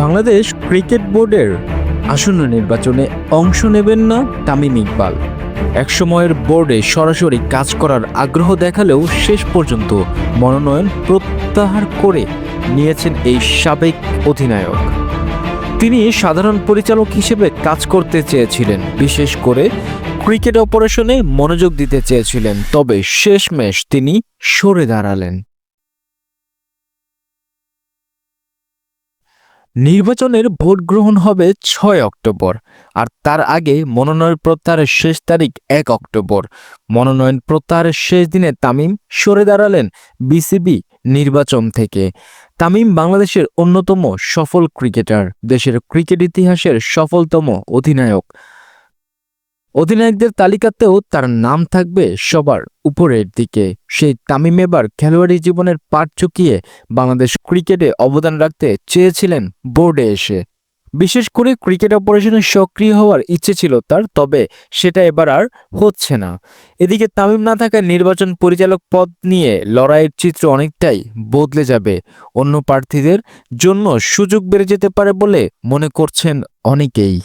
Bangladesh cricket বোর্ডের আসন্ন নির্বাচনে অংশ নেবেন না তামিম ইকবাল। একসময়ের বোর্ডে সরাসরি কাজ করার আগ্রহ দেখালেও শেষ পর্যন্ত মনোনয়ন প্রত্যাহার করে নিয়েছেন এই সাবেক অধিনায়ক। তিনি সাধারণ পরিচালক হিসেবে কাজ করতে চেয়েছিলেন, বিশেষ করে ক্রিকেট অপারেশনে মনোযোগ দিতে চেয়েছিলেন, তবে শেষমেশ তিনি সরে দাঁড়ালেন। নির্বাচনের ভোট গ্রহণ হবে ছয় অক্টোবর আর তার আগে মনোনয়ন প্রত্যাহারের শেষ তারিখ এক অক্টোবর। মনোনয়ন প্রত্যাহারের শেষ দিনে তামিম সরে দাঁড়ালেন বিসিবি নির্বাচন থেকে। তামিম বাংলাদেশের অন্যতম সফল ক্রিকেটার, দেশের ক্রিকেট ইতিহাসের সফলতম অধিনায়ক। অধিনায়কদের তালিকাতেও তার নাম থাকবে সবার উপরের দিকে। সেই তামিম এবার খেলোয়াড়ি জীবনের পাট চুকিয়ে বাংলাদেশ ক্রিকেটে অবদান রাখতে চেয়েছিলেন বোর্ডে এসে। বিশেষ করে ক্রিকেট অপারেশনে সক্রিয় হওয়ার ইচ্ছে ছিল তার, তবে সেটা এবার আর হচ্ছে না। এদিকে তামিম না থাকায় নির্বাচন পরিচালক পদ নিয়ে লড়াইয়ের চিত্র অনেকটাই বদলে যাবে। অন্য প্রার্থীদের জন্য সুযোগ বেড়ে যেতে পারে বলে মনে করছেন অনেকেই।